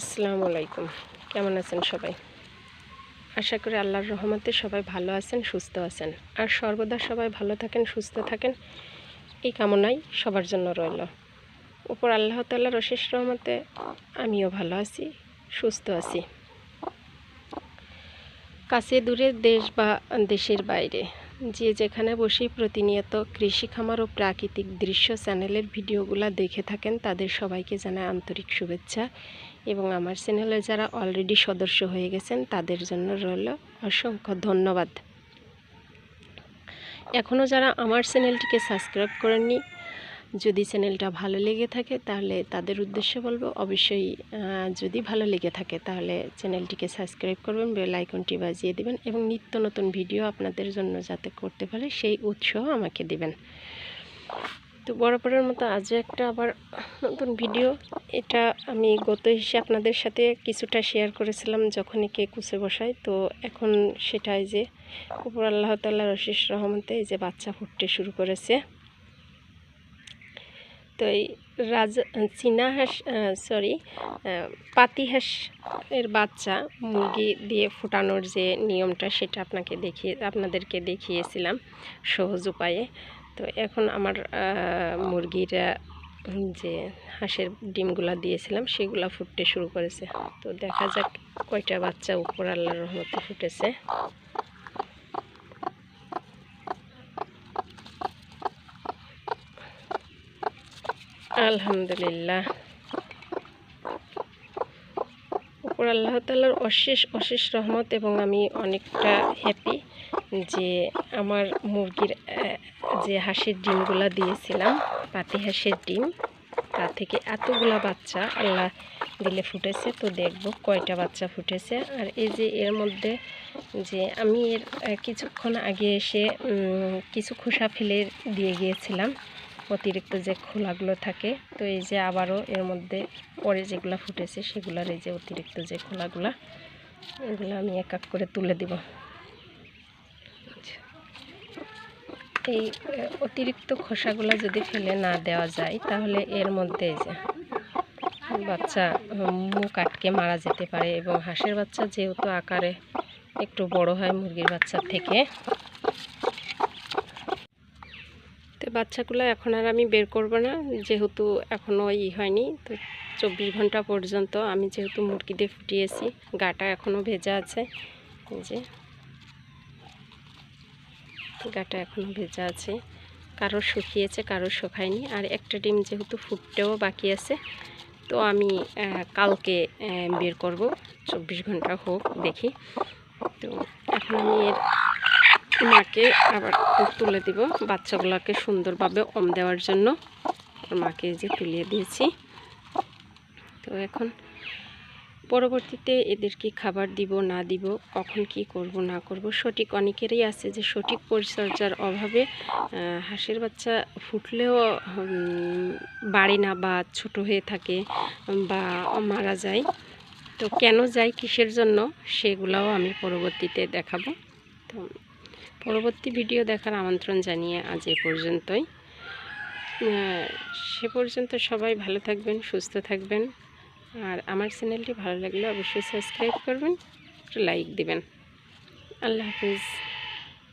আসসালামু আলাইকুম। কেমন আছেন সবাই? আশা করি আল্লাহর রহমতে সবাই ভালো আছেন, সুস্থ আছেন। আর সর্বদা সবাই ভালো থাকেন, সুস্থ থাকেন, এই কামনাই সবার জন্য রইল। উপর আল্লাহ তাল্লাহর অশেষ রহমতে আমিও ভালো আছি, সুস্থ আছি। কাছে দূরে দেশ বা দেশের বাইরে। যে যেখানে বসেই প্রতিনিয়ত কৃষি খামার ও প্রাকৃতিক দৃশ্য চ্যানেলের ভিডিওগুলো দেখে থাকেন, তাদের সবাইকে জানায় আন্তরিক শুভেচ্ছা। এবং আমার চ্যানেলে যারা অলরেডি সদস্য হয়ে গেছেন, তাদের জন্য রইল অসংখ্য ধন্যবাদ। এখনও যারা আমার চ্যানেলটিকে সাবস্ক্রাইব করেননি যদি চ্যানেলটা ভালো লেগে থাকে, তাহলে তাদের উদ্দেশ্যে বলব, অবশ্যই যদি ভালো লেগে থাকে, তাহলে চ্যানেলটিকে সাবস্ক্রাইব করবেন, বেল আইকনটি বাজিয়ে দিবেন এবং নিত্য নতুন ভিডিও আপনাদের জন্য যাতে করতে পারে, সেই উৎসাহ আমাকে দিবেন। তো বরাবরের মতো আজও একটা আবার নতুন ভিডিও। এটা আমি গত হিসেবে আপনাদের সাথে কিছুটা শেয়ার করেছিলাম যখনই কে কুচে বসাই তো এখন সেটাই যে উপর আল্লাহ তাল্লাহ রশিস রহমতে এই যে বাচ্চা ফুটতে শুরু করেছে। তো এই রাজা চীনা হাঁস সরি পাতি হাঁস এর বাচ্চা মুরগি দিয়ে ফোটানোর যে নিয়মটা সেটা আপনাকে দেখিয়ে, আপনাদেরকে দেখিয়েছিলাম সহজ উপায়ে। তো এখন আমার মুরগিরা যে হাঁসের ডিমগুলা দিয়েছিলাম সেগুলা ফুটতে শুরু করেছে। তো দেখা যাক কয়টা বাচ্চা উপর আল্লাহর রহমতে ফুটেছে। আলহামদুলিল্লাহ। উপর আল্লাহ তাল্লার অশেষ অশেষ রহমত এবং আমি অনেকটা হ্যাপি যে আমার মুরগির যে হাঁসের ডিমগুলা দিয়েছিলাম, পাতি হাঁসের ডিম, তা থেকে এতগুলা বাচ্চা আল্লাহ দিলে ফুটেছে। তো দেখব কয়টা বাচ্চা ফুটেছে। আর এই যে এর মধ্যে যে আমি এর কিছুক্ষণ আগে এসে কিছু খোসা ফেলে দিয়ে গিয়েছিলাম। অতিরিক্ত যে খোলাগুলো থাকে, তো এই যে আবারও এর মধ্যে পরে যেগুলো ফুটেছে সেগুলোর এই যে অতিরিক্ত যে খোলাগুলো, এগুলো আমি এক এক করে তুলে দিব। এই অতিরিক্ত খোসাগুলো যদি ফেলে না দেওয়া যায়, তাহলে এর মধ্যে যে বাচ্চা মুখ আটকে মারা যেতে পারে এবং হাঁসের বাচ্চা যেহেতু আকারে একটু বড় হয় মুরগির বাচ্চার থেকে তো বাচ্চাগুলো এখন আর আমি বের করব না, যেহেতু এখনও ই হয়নি। তো চব্বিশ ঘণ্টা পর্যন্ত আমি যেহেতু মুরগি দিয়ে ফুটিয়েছি, গাটা এখনও ভেজা আছে। যে। গাটা এখনও ভেজা আছে। কারও শুকিয়েছে, কারও শুকায়নি। আর একটা ডিম যেহেতু ফুটতেও বাকি আছে, তো আমি কালকে বের করব। চব্বিশ ঘণ্টা হোক দেখি। তো এখন আমি এর মাকে আবার তুলে দিব। বাচ্চাগুলোকে সুন্দরভাবে অম দেওয়ার জন্য। মাকে যে তুলিয়ে দিয়েছি। তো এখন পরবর্তীতে এদেরকে খাবার দিব, না দিব, কখন কি করব, না করব, সঠিক অনেকেরই আছে যে সঠিক পরিচর্যার অভাবে হাঁসের বাচ্চা ফুটলেও বাড়ে না বা ছোট হয়ে থাকে বা মারা যায়। তো কেন যায়, কিসের জন্য, সেগুলাও আমি পরবর্তীতে দেখাবো। তো পরবর্তী ভিডিও দেখার আমন্ত্রণ জানিয়ে আজ এ পর্যন্তই। সে পর্যন্ত সবাই ভালো থাকবেন, সুস্থ থাকবেন। আর আমার চ্যানেলটি ভালো লাগলে অবশ্যই সাবস্ক্রাইব করবেন, একটু লাইক দিবেন। আল্লাহ হাফিজ।